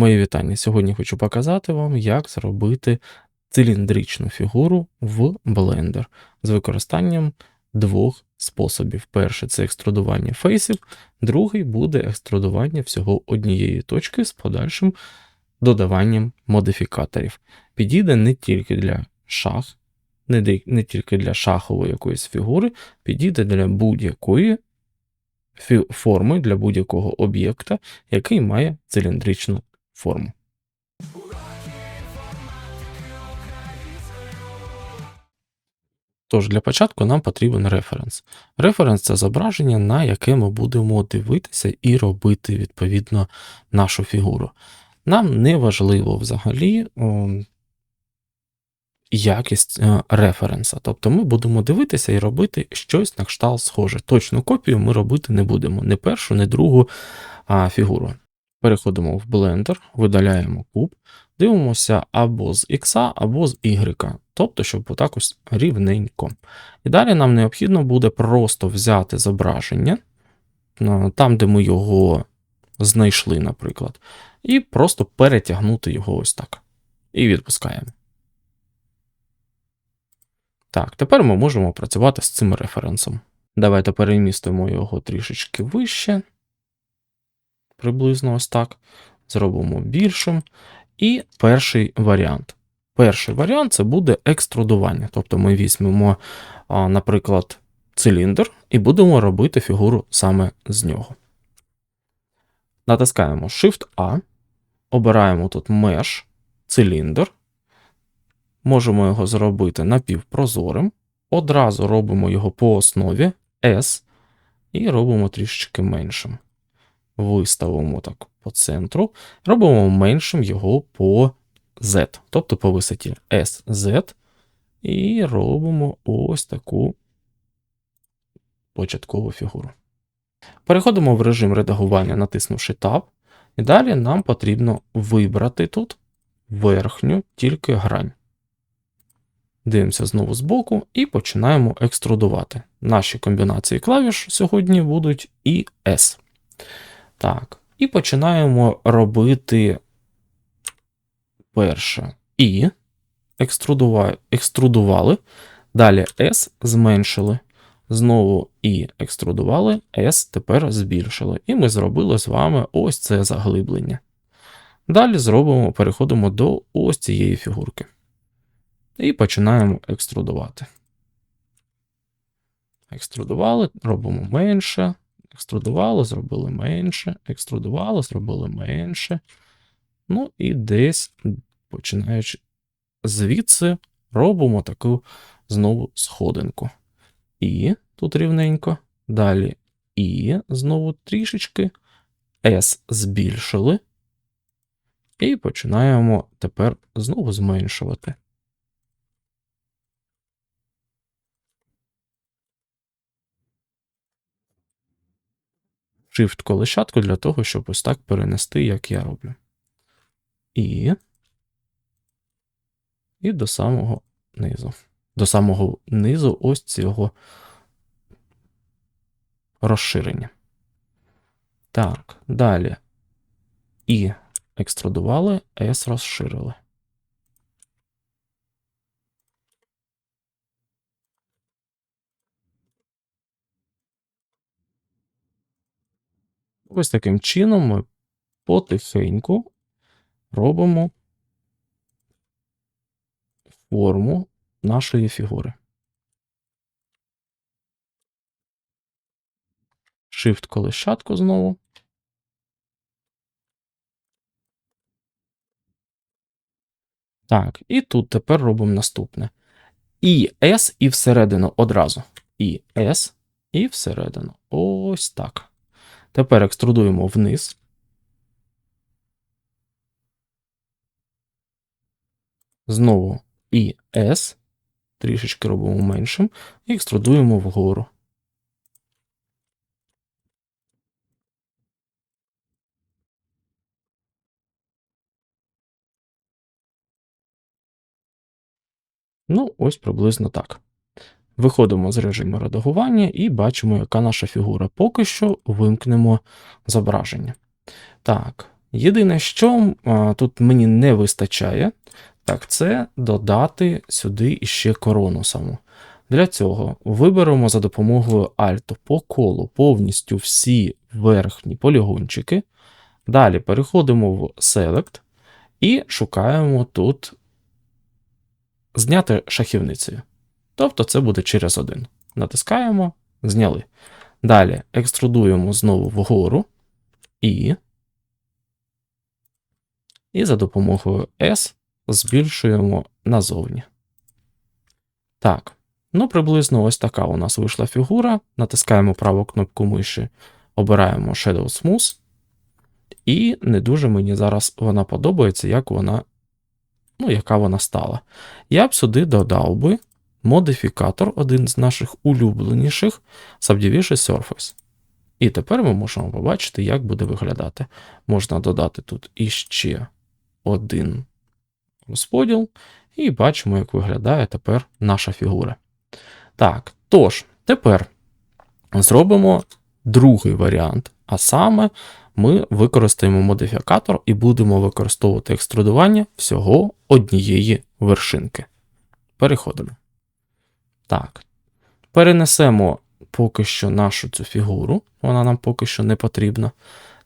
Мої вітання. Сьогодні хочу показати вам, як зробити циліндричну фігуру в Blender з використанням двох способів. Перший це екструдування фейсів, другий буде екструдування всього однієї точки з подальшим додаванням модифікаторів. Підійде не тільки для шах, не, тільки для шахової якоїсь фігури, підійде для будь-якої форми, для будь-якого об'єкта, який має циліндричну форму. Тож для початку нам потрібен референс. Референс це зображення, на яке ми будемо дивитися і робити відповідно нашу фігуру. Нам не важливо взагалі о, якість е, референса. Тобто ми будемо дивитися і робити щось на кшталт схоже. Точну копію ми робити не будемо, не першу, не другу а, фігуру. Переходимо в Blender, видаляємо куб, дивимося або з X, або з Y, тобто, щоб отак ось рівненько. І далі нам необхідно буде просто взяти зображення, е, там, де ми його знайшли, наприклад, і просто перетягнути його ось так. І відпускаємо. Так, тепер ми можемо працювати з цим референсом. Давайте перемістимо його трішечки вище. Приблизно ось так. Зробимо більшим. І перший варіант. Перший варіант це буде екструдування. Тобто ми візьмемо, наприклад, циліндр і будемо робити фігуру саме з нього. Натискаємо Shift-A, обираємо тут Mesh, циліндр. Можемо його зробити напівпрозорим. Одразу робимо його по основі S і робимо трішечки меншим. Виставимо так по центру, робимо меншим його по Z, тобто по висоті SZ, і робимо ось таку початкову фігуру. Переходимо в режим редагування, натиснувши Tab, і далі нам потрібно вибрати тут верхню тільки грань. Дивимося знову збоку і починаємо екструдувати. Наші комбінації клавіш сьогодні будуть і S. Так, і починаємо робити перше І. Екструдували. Далі S зменшили. Знову І екструдували, S тепер збільшили. І ми зробили з вами ось це заглиблення. Далі зробимо, переходимо до ось цієї фігурки. І починаємо екструдувати. Екструдували, робимо менше. Екструдували, зробили менше. Екструдували, зробили менше. Ну і десь, починаючи звідси, робимо таку знову сходинку. І тут рівненько. Далі І знову трішечки. S збільшили. І починаємо тепер знову зменшувати. Shift колещатку для того, щоб ось так перенести, як я роблю. І. І до самого низу. До самого низу ось цього розширення. Так, далі. І екструдували, S розширили. Ось таким чином ми потихеньку робимо форму нашої фігури. Shift колещатку знову. Так, і тут тепер робимо наступне. І S і всередину одразу. І S і всередину. Ось так. Тепер екструдуємо вниз. Знову і S. Трішечки робимо меншим. І екструдуємо вгору. Ну, ось приблизно так. Виходимо з режиму редагування і бачимо, яка наша фігура. Поки що вимкнемо зображення. Так, Єдине, що а, тут мені не вистачає, так це додати сюди іще корону саму. Для цього виберемо за допомогою Alt по колу повністю всі верхні полігончики. Далі переходимо в Select і шукаємо тут зняти шахівницею. Тобто це буде через один. Натискаємо, зняли. Далі екструдуємо знову вгору і. І за допомогою S збільшуємо назовні. Так. Ну, приблизно ось така у нас вийшла фігура. Натискаємо праву кнопку миші, обираємо Shadow Smooth. І не дуже мені зараз вона подобається, як вона, ну, яка вона стала. Я б сюди додав би модифікатор, один з наших улюбленіших Subdivision Surface. І тепер ми можемо побачити, як буде виглядати. Можна додати тут іще один розподіл, і бачимо, як виглядає тепер наша фігура. Так, тож, тепер зробимо другий варіант, а саме ми використаємо модифікатор і будемо використовувати екструдування всього однієї вершинки. Переходимо. Так. Перенесемо поки що нашу цю фігуру, вона нам поки що не потрібна.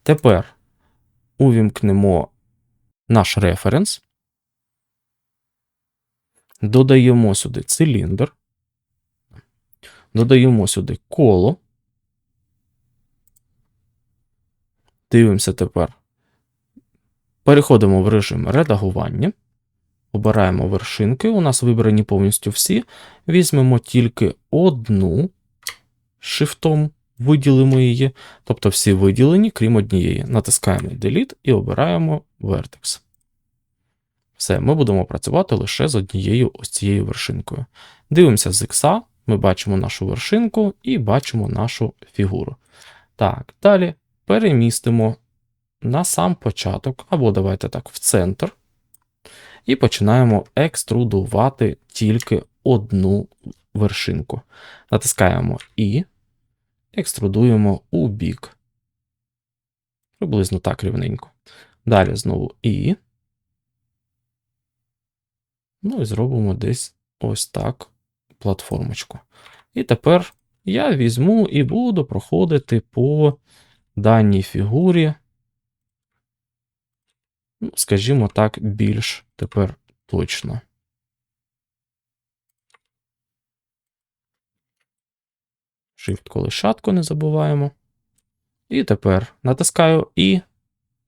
Тепер увімкнемо наш референс. Додаємо сюди циліндр. Додаємо сюди коло. Дивимося тепер. Переходимо в режим редагування. Обираємо вершинки. У нас вибрані повністю всі. Візьмемо тільки одну шифтом, виділимо її. Тобто всі виділені, крім однієї. Натискаємо Delete і обираємо Vertex. Все, ми будемо працювати лише з однією ось цією вершинкою. Дивимося з X, ми бачимо нашу вершинку і бачимо нашу фігуру. Так, далі перемістимо на сам початок, або давайте так, в центр. І починаємо екструдувати тільки одну вершинку. Натискаємо І, екструдуємо у бік. Приблизно так рівненько. Далі знову І. Ну і зробимо десь ось так платформочку. І тепер я візьму і буду проходити по даній фігурі, скажімо так, більш тепер точно. Shift колишатку не забуваємо. І тепер натискаю І,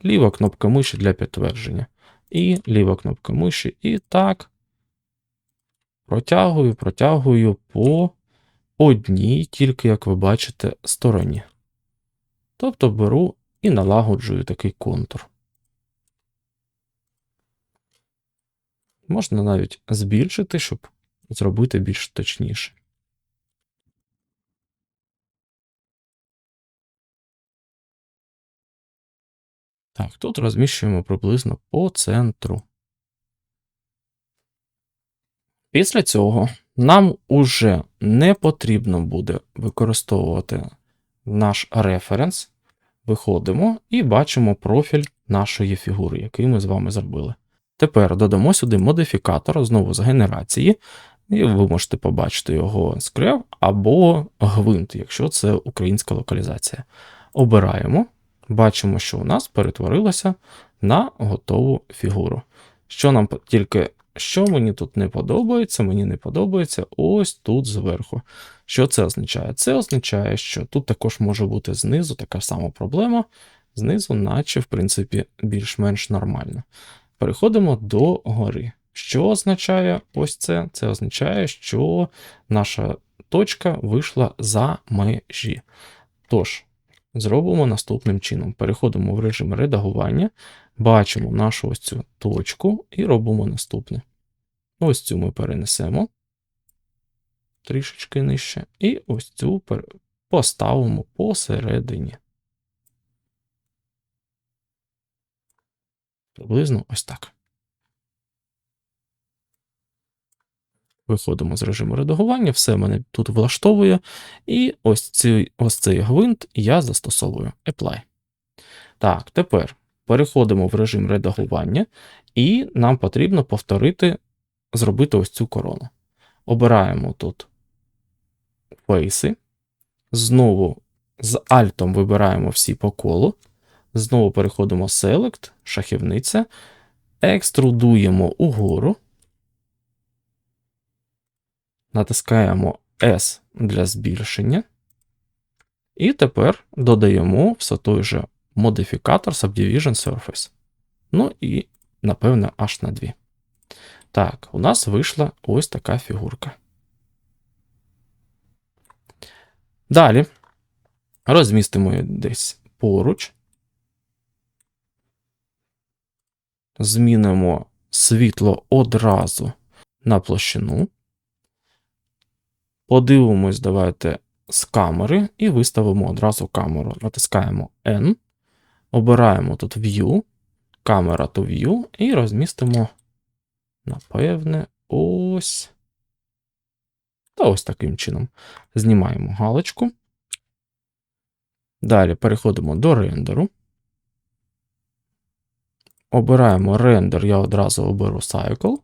ліва кнопка миші для підтвердження. І ліва кнопка миші. І так. Протягую, протягую по одній, тільки, як ви бачите, стороні. Тобто беру і налагоджую такий контур. Можна навіть збільшити, щоб зробити більш точніше. Так, тут розміщуємо приблизно по центру. Після цього нам уже не потрібно буде використовувати наш референс. Виходимо і бачимо профіль нашої фігури, який ми з вами зробили. Тепер додамо сюди модифікатор знову з генерації, і ви можете побачити його скрев або гвинт, якщо це українська локалізація. Обираємо, бачимо, що у нас перетворилося на готову фігуру. Що нам тільки що мені тут не подобається, мені не подобається ось тут зверху. Що це означає? Це означає, що тут також може бути знизу така сама проблема. Знизу, наче, в принципі, більш-менш нормально. Переходимо до гори. Що означає ось це? Це означає, що наша точка вийшла за межі. Тож, зробимо наступним чином: переходимо в режим редагування, бачимо нашу ось цю точку і робимо наступне. Ось цю ми перенесемо трішечки нижче, і ось цю поставимо посередині. Приблизно ось так. Виходимо з режиму редагування, все мене тут влаштовує. І ось цей, ось цей гвинт я застосовую Apply. Так, тепер переходимо в режим редагування, і нам потрібно повторити, зробити ось цю корону. Обираємо тут фейси. Знову з альтом вибираємо всі по колу. Знову переходимо Select, шахівниця, екструдуємо угору. Натискаємо S для збільшення. І тепер додаємо все той же модифікатор Subdivision Surface. Ну і, напевне, аж на дві. Так, у нас вийшла ось така фігурка. Далі розмістимо її десь поруч. Змінимо світло одразу на площину. Подивимось, давайте з камери і виставимо одразу камеру. Натискаємо N, обираємо тут View, камера to View, і розмістимо, напевне, ось. Та ось таким чином. Знімаємо галочку. Далі переходимо до рендеру. Обираємо рендер, я одразу оберу Cycle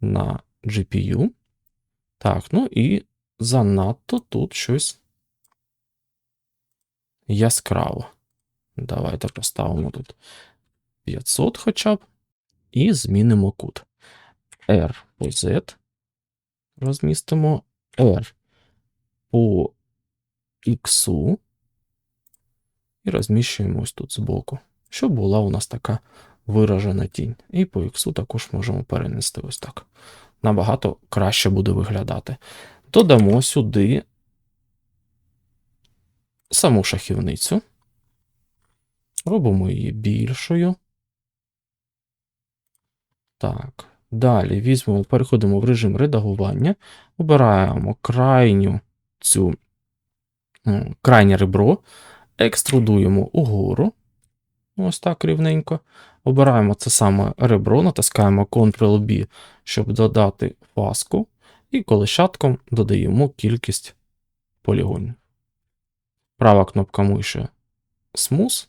на GPU. Так, ну і занадто тут щось яскраво. Давайте поставимо тут 500 хоча б. І змінимо кут. R по Z. Розмістимо R по X. І розміщуємо ось тут збоку, щоб була у нас така виражена тінь. І по X також можемо перенести ось так. Набагато краще буде виглядати. Додамо сюди саму шахівницю. Робимо її більшою. Так. Далі візьмемо, переходимо в режим редагування, обираємо крайню цю ну, крайнє ребро, екструдуємо угору. Ось так рівненько. Обираємо це саме ребро, натискаємо Ctrl-B, щоб додати фаску, і колещатком додаємо кількість полігонів. Права кнопка миші Smooth,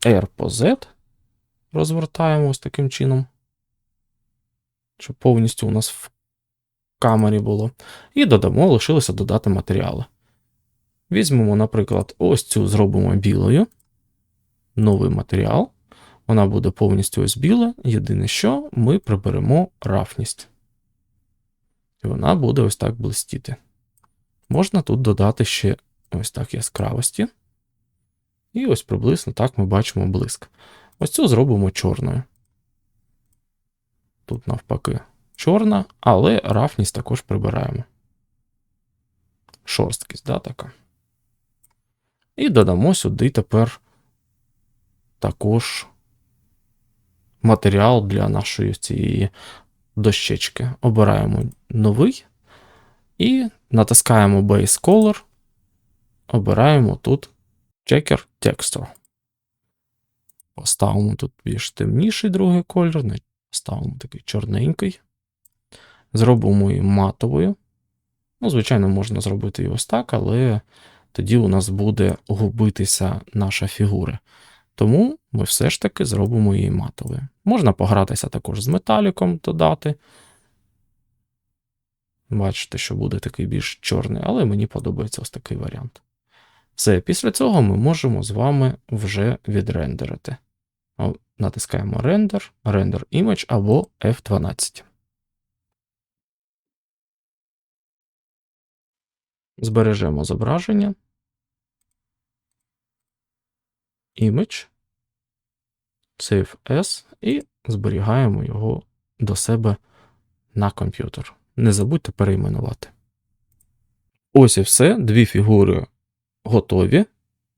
R по Z. Розвертаємо ось таким чином, щоб повністю у нас в камері було. І додамо, лишилося додати матеріали. Візьмемо, наприклад, ось цю зробимо білою. Новий матеріал. Вона буде повністю ось біла. Єдине, що ми приберемо рафність. І вона буде ось так блистіти. Можна тут додати ще ось так яскравості. І ось приблизно так ми бачимо блиск. Ось цю зробимо чорною. Тут, навпаки, чорна, але рафність також прибираємо. Шорсткість, да, така. І додамо сюди тепер також матеріал для нашої цієї дощечки. Обираємо новий і натискаємо Base Color. Обираємо тут Checker Texture. Поставимо тут більш темніший другий кольор, ставимо такий чорненький. Зробимо її матовою. Ну, звичайно, можна зробити і ось так, але тоді у нас буде губитися наша фігура. Тому ми все ж таки зробимо її матовою. Можна погратися також з металіком додати. Бачите, що буде такий більш чорний, але мені подобається ось такий варіант. Все, після цього ми можемо з вами вже відрендерити. Натискаємо Render, Render Image або F12. Збережемо зображення. Image, Save As і зберігаємо його до себе на комп'ютер. Не забудьте перейменувати. Ось і все. Дві фігури готові.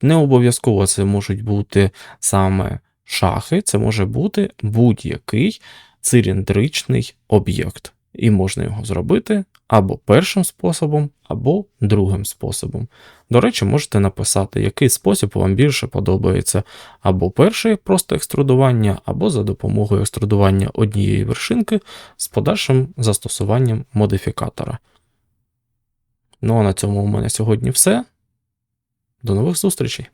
Не обов'язково це можуть бути саме шахи, це може бути будь-який циліндричний об'єкт. І можна його зробити або першим способом, або другим способом. До речі, можете написати, який спосіб вам більше подобається, або перше просто екструдування, або за допомогою екструдування однієї вершинки з подальшим застосуванням модифікатора. Ну а на цьому у мене сьогодні все. До нових зустрічей!